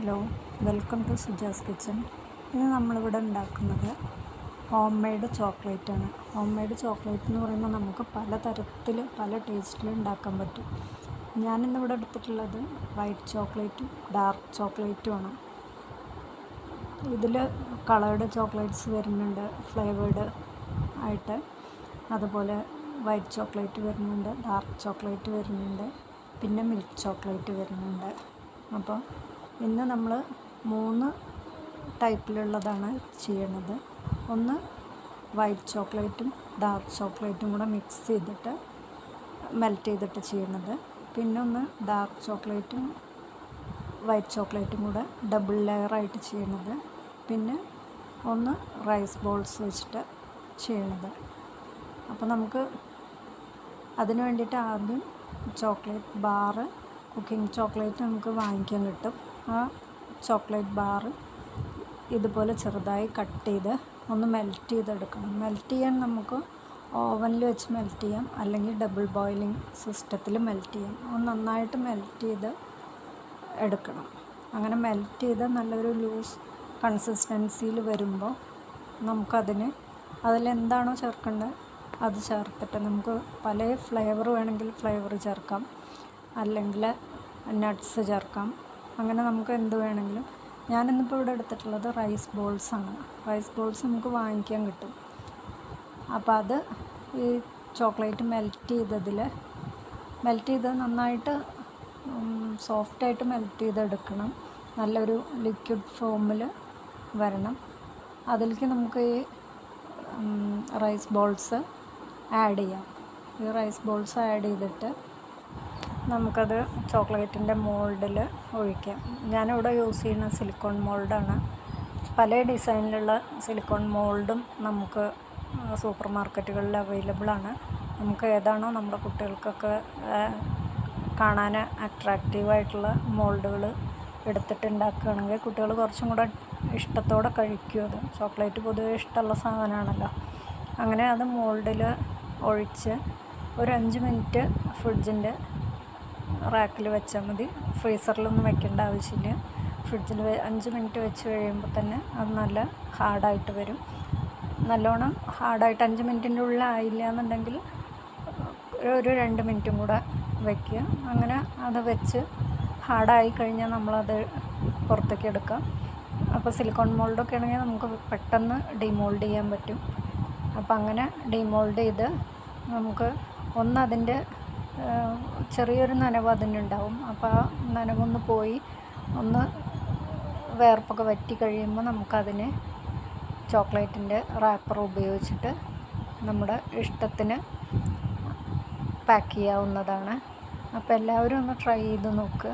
Hello welcome to Suja's kitchen. ഇന്ന് നമ്മളിവിടെ ഉണ്ടാക്കുന്നത് ഹോം മെയ്ഡ് ചോക്ലേറ്റാണ്. ഹോം മെയ്ഡ് ചോക്ലേറ്റ് എന്ന് പറയുമ്പോൾ നമുക്ക് പല തരത്തിൽ പല ടേസ്റ്റിൽ ഉണ്ടാക്കാൻ പറ്റും. ഞാനിന്നിവിടെ എടുത്തിട്ടുള്ളത് വൈറ്റ് ചോക്ലേറ്റും ഡാർക്ക് ചോക്ലേറ്റും ആണ് ഇതിൽ കളേർഡ് ചോക്ലേറ്റ്സ് വരുന്നുണ്ട് ഫ്ലേവേഡ് ആയിട്ട്. അതുപോലെ വൈറ്റ് ചോക്ലേറ്റ് വരുന്നുണ്ട് ഡാർക്ക് ചോക്ലേറ്റ് വരുന്നുണ്ട് പിന്നെ മിൽക്ക് ചോക്ലേറ്റ് വരുന്നുണ്ട്. അപ്പോൾ ഇന്ന് നമ്മൾ മൂന്ന് ടൈപ്പിലുള്ളതാണ് ചെയ്യണത്. ഒന്ന് വൈറ്റ് ചോക്ലേറ്റും ഡാർക്ക് ചോക്ലേറ്റും കൂടെ മിക്സ് ചെയ്തിട്ട് മെൽറ്റ് ചെയ്തിട്ട് ചെയ്യണത്. പിന്നെ ഒന്ന് ഡാർക്ക് ചോക്ലേറ്റും വൈറ്റ് ചോക്ലേറ്റും കൂടെ ഡബിൾ ലെയറായിട്ട് ചെയ്യണത്. പിന്നെ ഒന്ന് റൈസ് ബോൾസ് വെച്ചിട്ട് ചെയ്യണത്. അപ്പോൾ നമുക്ക് അതിന് വേണ്ടിയിട്ട് ആദ്യം ചോക്ലേറ്റ് ബാറ് കുക്കിംഗ് ചോക്ലേറ്റ് നമുക്ക് വാങ്ങിക്കാൻ കിട്ടും. ആ ചോക്ലേറ്റ് ബാറ് ഇതുപോലെ ചെറുതായി കട്ട് ചെയ്ത് ഒന്ന് മെൽറ്റ് ചെയ്തെടുക്കണം. മെൽറ്റ് ചെയ്യാൻ നമുക്ക് ഓവനിൽ വെച്ച് മെൽറ്റ് ചെയ്യാം. അല്ലെങ്കിൽ ഡബിൾ ബോയിലിംഗ് സിസ്റ്റത്തിൽ മെൽറ്റ് ചെയ്യാം. ഒന്ന് നന്നായിട്ട് മെൽറ്റ് ചെയ്ത് എടുക്കണം. അങ്ങനെ മെൽറ്റ് ചെയ്ത് നല്ലൊരു ലൂസ് കൺസിസ്റ്റൻസിയിൽ വരുമ്പോൾ നമുക്കതിന് അതിലെന്താണോ ചേർക്കേണ്ടത് അത് ചേർത്തിട്ട് നമുക്ക് പല ഫ്ലേവർ വേണമെങ്കിൽ ഫ്ലേവർ ചേർക്കാം. അല്ലെങ്കിൽ നട്ട്സ് ചേർക്കാം. അങ്ങനെ നമുക്ക് എന്ത് വേണമെങ്കിലും. ഞാനിന്നിപ്പോൾ ഇവിടെ എടുത്തിട്ടുള്ളത് റൈസ് ബോൾസാണ് റൈസ് ബോൾസ് നമുക്ക് വാങ്ങിക്കാൻ കിട്ടും. അപ്പോൾ അത് ഈ ചോക്ലേറ്റ് മെൽറ്റ് ചെയ്തതിൽ മെൽറ്റ് ചെയ്ത് നന്നായിട്ട് സോഫ്റ്റായിട്ട് മെൽറ്റ് ചെയ്തെടുക്കണം. നല്ലൊരു ലിക്വിഡ് ഫോമിൽ വരണം. അതിലേക്ക് നമുക്ക് ഈ റൈസ് ബോൾസ് ആഡ് ചെയ്യാം. ഈ റൈസ് ബോൾസ് ആഡ് ചെയ്തിട്ട് നമുക്കത് ചോക്ലേറ്റിന്റെ മോൾഡിൽ ഒഴിക്കാം. ഞാനിവിടെ യൂസ് ചെയ്യുന്ന സിലിക്കോൺ മോൾഡാണ്. പല ഡിസൈനിലുള്ള സിലിക്കോൺ മോൾഡും നമുക്ക് സൂപ്പർ മാർക്കറ്റുകളിൽ അവൈലബിൾ ആണ്. നമുക്ക് ഏതാണോ നമ്മുടെ കുട്ടികൾക്കൊക്കെ കാണാൻ അട്രാക്റ്റീവായിട്ടുള്ള മോൾഡുകൾ എടുത്തിട്ടുണ്ടാക്കുകയാണെങ്കിൽ കുട്ടികൾ കുറച്ചും കൂടെ ഇഷ്ടത്തോടെ കഴിക്കും അത്. ചോക്ലേറ്റ് പൊതുവേ ഇഷ്ടമുള്ള സാധനമാണല്ലോ. അങ്ങനെ അത് മോൾഡിൽ ഒഴിച്ച് ഒരു അഞ്ച് മിനിറ്റ് ഫ്രിഡ്ജിന്റെ റാക്കിൽ വെച്ചാൽ മതി. ഫ്രീസറിലൊന്നും വെക്കേണ്ട ആവശ്യമില്ല. ഫ്രിഡ്ജിൽ അഞ്ച് മിനിറ്റ് വെച്ച് കഴിയുമ്പോൾ തന്നെ അത് നല്ല ഹാർഡായിട്ട് വരും. നല്ലോണം ഹാർഡായിട്ട് അഞ്ച് മിനിറ്റിന്റെ ഉള്ളിൽ ആയില്ല എന്നുണ്ടെങ്കിൽ ഒരു രണ്ട് മിനിറ്റും കൂടെ വയ്ക്കുക അങ്ങനെ അത് വെച്ച് ഹാർഡായി കഴിഞ്ഞാൽ നമ്മളത് പുറത്തേക്ക് എടുക്കാം അപ്പോൾ സിലിക്കോൺ മോൾഡൊക്കെ ആണെങ്കിൽ നമുക്ക് പെട്ടെന്ന് ഡിമോൾഡ് ചെയ്യാൻ പറ്റും. അപ്പോൾ അങ്ങനെ ഡിമോൾഡ് ചെയ്ത് നമുക്ക് ഒന്ന് അതിന്റെ ചെറിയൊരു നനവ് അതിനുണ്ടാവും. അപ്പോൾ ആ നനവൊന്ന് പോയി ഒന്ന് വേർപ്പൊക്കെ വറ്റി കഴിയുമ്പോൾ നമുക്കതിനെ ചോക്ലേറ്റിന്റെ റാപ്പർ ഉപയോഗിച്ചിട്ട് നമ്മുടെ ഇഷ്ടത്തിന് പാക്ക് ചെയ്യാവുന്നതാണ്. അപ്പോൾ എല്ലാവരും ഒന്ന് ട്രൈ ചെയ്ത് നോക്കുക